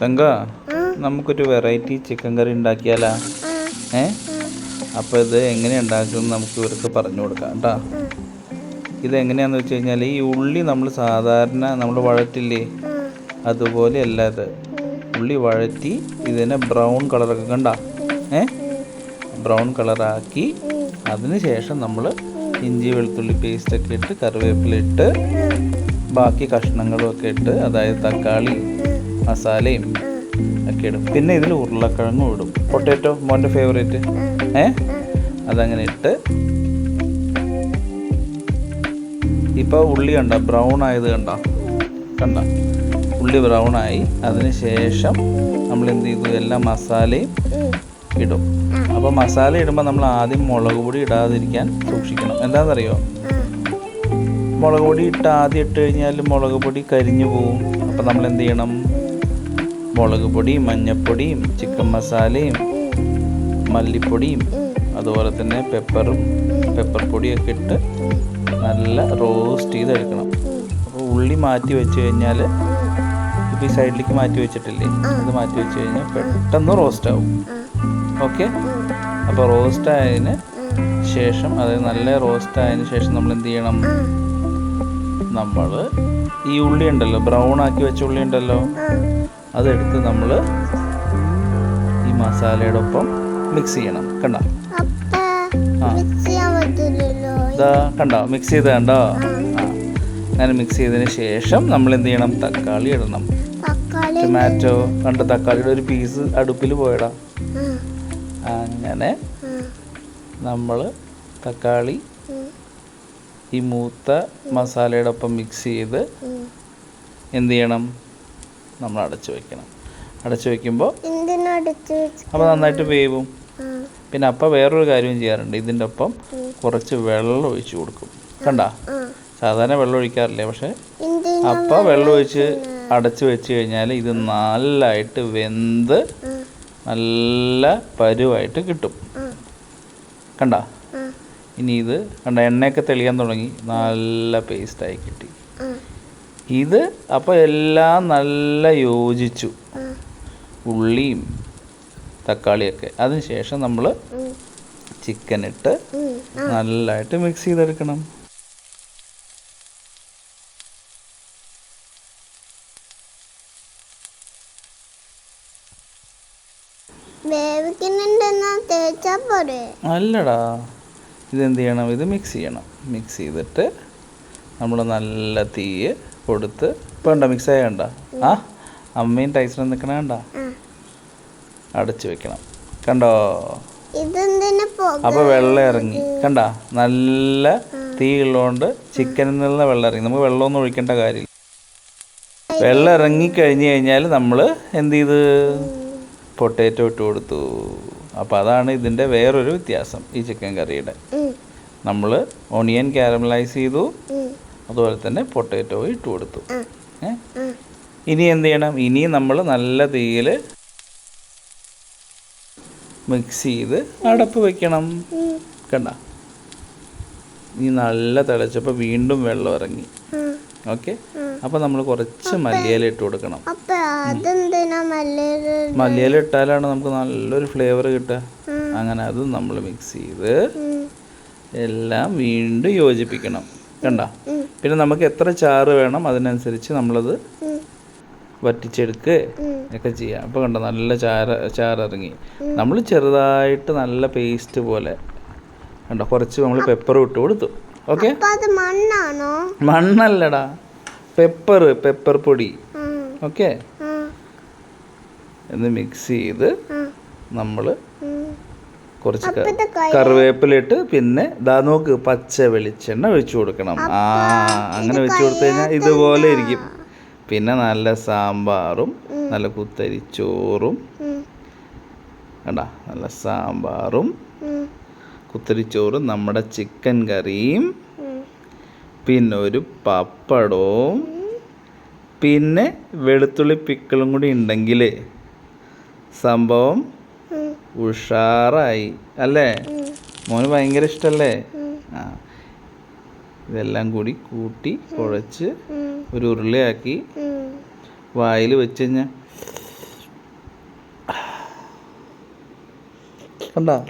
തങ്ക നമുക്കൊരു variety chicken കറി ഉണ്ടാക്കിയാലാ? ഏ? അപ്പോൾ ഇത് എങ്ങനെ ഉണ്ടാക്കുന്നത് നമുക്ക് ഇവർക്ക് പറഞ്ഞു കൊടുക്കാം കേട്ടോ. ഇത് എങ്ങനെയാന്ന് വെച്ച് കഴിഞ്ഞാൽ ഈ ഉള്ളി നമ്മൾ സാധാരണ നമ്മൾ വഴറ്റില്ലേ? അതുപോലെ അല്ല ഇത്. ഉള്ളി വഴറ്റി ഇതിനെ ബ്രൗൺ കളറൊക്കെ കണ്ട? ഏ? ബ്രൗൺ കളറാക്കി അതിന് ശേഷം നമ്മൾ ഇഞ്ചി വെളുത്തുള്ളി പേസ്റ്റൊക്കെ ഇട്ട് കറിവേപ്പില ഇട്ട് ബാക്കി കഷ്ണങ്ങളും ഒക്കെ ഇട്ട് അതായത് തക്കാളി മസാലയും ഒക്കെ ഇടും. പിന്നെ ഇതിൽ ഉരുളക്കിഴങ്ങും ഇടും. പൊട്ടാറ്റോ? മോന്റെ ഫേവറേറ്റ് ഏ? അതങ്ങനെ ഇട്ട് ഇപ്പോൾ ഉള്ളി കണ്ട? ബ്രൗൺ ആയത് കണ്ട? കണ്ട? ഉള്ളി ബ്രൗൺ ആയി. അതിന് ശേഷം നമ്മൾ എന്ത് ചെയ്തു? എല്ലാ മസാലയും ഇടും. അപ്പോൾ മസാല ഇടുമ്പോൾ നമ്മൾ ആദ്യം മുളക് പൊടി ഇടാതിരിക്കാൻ സൂക്ഷിക്കണം. എന്താണെന്നറിയോ? മുളക് പൊടി ഇട്ട് ആദ്യം ഇട്ട് കഴിഞ്ഞാൽ മുളക് പൊടി കരിഞ്ഞു പോവും. അപ്പോൾ നമ്മൾ എന്ത് ചെയ്യണം? മുളക് പൊടിയും മഞ്ഞപ്പൊടിയും ചിക്കൻ മസാലയും മല്ലിപ്പൊടിയും അതുപോലെ തന്നെ പെപ്പറും പെപ്പർ പൊടിയൊക്കെ ഇട്ട് നല്ല റോസ്റ്റ് ചെയ്തെടുക്കണം. അപ്പോൾ ഉള്ളി മാറ്റി വെച്ച് കഴിഞ്ഞാൽ ഇപ്പോൾ ഈ സൈഡിലേക്ക് മാറ്റി വെച്ചിട്ടില്ലേ? അത് മാറ്റി വെച്ച് കഴിഞ്ഞാൽ പെട്ടെന്ന് റോസ്റ്റ് ആവും. ഓക്കെ അപ്പോൾ റോസ്റ്റ് ആയതിന് ശേഷം അതായത് നല്ല റോസ്റ്റ് ആയതിന് ശേഷം നമ്മൾ എന്ത് ചെയ്യണം? നമ്മൾ ഈ ഉള്ളി ഉണ്ടല്ലോ ബ്രൗൺ ആക്കി വെച്ച ഉള്ളി ഉണ്ടല്ലോ? അതെടുത്ത് നമ്മൾ ഈ മസാലയുടെ ഒപ്പം മിക്സ് ചെയ്യണം. കണ്ടോ? ഇതാ കണ്ടോ? മിക്സ് ചെയ്ത് കണ്ടോ അങ്ങനെ മിക്സ് ചെയ്തതിന് ശേഷം നമ്മൾ എന്ത് ചെയ്യണം? തക്കാളി ഇടണം. ടൊമാറ്റോ കണ്ട തക്കാളിയുടെ ഒരു പീസ് അടുപ്പിൽ പോയടാ. അങ്ങനെ നമ്മൾ തക്കാളി ഈ മൂത്ത മസാലയുടെ ഒപ്പം മിക്സ് ചെയ്ത് എന്ത് ചെയ്യണം? നമ്മൾ അടച്ചു വെക്കണം അടച്ചു വെക്കുമ്പോൾ അപ്പോൾ നന്നായിട്ട് വേവും. പിന്നെ അപ്പം വേറൊരു കാര്യവും ചെയ്യാറുണ്ട്. ഇതിന്റെ ഒപ്പം കുറച്ച് വെള്ളം ഒഴിച്ചു കൊടുക്കും. കണ്ട? സാധാരണ വെള്ളം ഒഴിക്കാറില്ലേ? പക്ഷേ അപ്പം വെള്ളം ഒഴിച്ച് അടച്ചു വെച്ച് കഴിഞ്ഞാൽ ഇത് നല്ലതായിട്ട് വെന്ത് നല്ല പരുവായിട്ട് കിട്ടും. കണ്ട? ഇനി ഇത് കണ്ട എണ്ണയൊക്കെ തെളിയാൻ തുടങ്ങി. നല്ല പേസ്റ്റായി കിട്ടി. ഇത് അപ്പോൾ എല്ലാം നല്ല യോജിച്ചു. ഉള്ളിയും തക്കാളിയൊക്കെ. അതിന് ശേഷം നമ്മൾ ചിക്കൻ ഇട്ട്. നല്ലതായിട്ട് മിക്സ് ചെയ്തെടുക്കണം അല്ലടാ. ഇതെന്ത് ചെയ്യണം? ഇത് മിക്സ് ചെയ്യണം. മിക്സ് ചെയ്തിട്ട് നമ്മൾ നല്ല തീയ് കൊടുത്ത് ഇപ്പം ഉണ്ടോ മിക്സ് ആയ കണ്ട? ആ അമ്മയും ടൈസറും നിൽക്കണ കണ്ട? അടച്ചു വെക്കണം. കണ്ടോ? അപ്പോൾ വെള്ളം ഇറങ്ങി. കണ്ട? നല്ല തീ ഉള്ളതുകൊണ്ട് ചിക്കനിൽ നിന്ന് വെള്ളം ഇറങ്ങി. നമുക്ക് വെള്ളമൊന്നും ഒഴിക്കേണ്ട കാര്യമില്ല. വെള്ളം ഇറങ്ങി കഴിഞ്ഞു കഴിഞ്ഞാൽ നമ്മൾ എന്ത് ചെയ്ത്? പൊട്ടേറ്റോ ഇട്ട് കൊടുത്തു. അപ്പോൾ അതാണ് ഇതിന്റെ വേറൊരു വ്യത്യാസം ഈ ചിക്കൻ കറിയുടെ. നമ്മൾ ഓണിയൻ കാരമലൈസ് ചെയ്തു. അതുപോലെ തന്നെ പൊട്ടേറ്റോ ഇട്ട് കൊടുത്തു. ഇനി എന്ത് ചെയ്യണം? ഇനി നമ്മൾ നല്ല തീയിൽ മിക്സ് ചെയ്ത് അടപ്പ് വെക്കണം. കണ്ട? ഇനി നല്ല തിളച്ചപ്പോൾ വീണ്ടും വെള്ളം ഇറങ്ങി. ഓക്കെ? അപ്പോൾ നമ്മൾ കുറച്ച് മല്ലിയില ഇട്ട് കൊടുക്കണം. മല്ലിയില ഇട്ടാലാണ് നമുക്ക് നല്ലൊരു ഫ്ലേവർ കിട്ടുക. അങ്ങനെ അത് നമ്മൾ മിക്സ് ചെയ്ത് എല്ലാം വീണ്ടും യോജിപ്പിക്കണം. കണ്ട? പിന്നെ നമുക്ക് എത്ര ചാറ് വേണം അതിനനുസരിച്ച് നമ്മളത് വറ്റിച്ചെടുക്കുക ഒക്കെ ചെയ്യാം. അപ്പോൾ കണ്ടോ നല്ല ചാര ചാറിറങ്ങി. നമ്മൾ ചെറുതായിട്ട് നല്ല പേസ്റ്റ് പോലെ കണ്ടോ കുറച്ച് നമ്മൾ പെപ്പർ ഇട്ട് കൊടുത്തു. ഓക്കെ മണ്ണല്ലടാ. പെപ്പർ പെപ്പർ പൊടി. ഓക്കെ എന്ന് മിക്സ് ചെയ്ത് നമ്മൾ. കുറച്ച് കറിവേപ്പില ഇട്ട് കറിവേപ്പിലിട്ട് പിന്നെ ദാ നോക്ക് പച്ച വെളിച്ചെണ്ണ ഒഴിച്ചു കൊടുക്കണം. ആ അങ്ങനെ വെച്ച് കൊടുത്തു കഴിഞ്ഞാൽ ഇതുപോലെ ഇരിക്കും. പിന്നെ നല്ല സാമ്പാറും നല്ല കുത്തരിച്ചോറും കണ്ടാ? നല്ല സാമ്പാറും കുത്തരിച്ചോറും നമ്മുടെ ചിക്കൻ കറിയും പിന്നെ ഒരു പപ്പടവും പിന്നെ വെളുത്തുള്ളി പിക്കിളും കൂടി ഉണ്ടെങ്കിൽ സംഭവം ഉഷാറായി. അല്ലേ? മോന് ഭയങ്കര ഇഷ്ടല്ലേ? ആ. ഇതെല്ലാം കൂടി കൂട്ടി കുഴച്ച് ഒരു ഉരുളയാക്കി വായിൽ വെച്ച് കഴിഞ്ഞാ കണ്ടോ?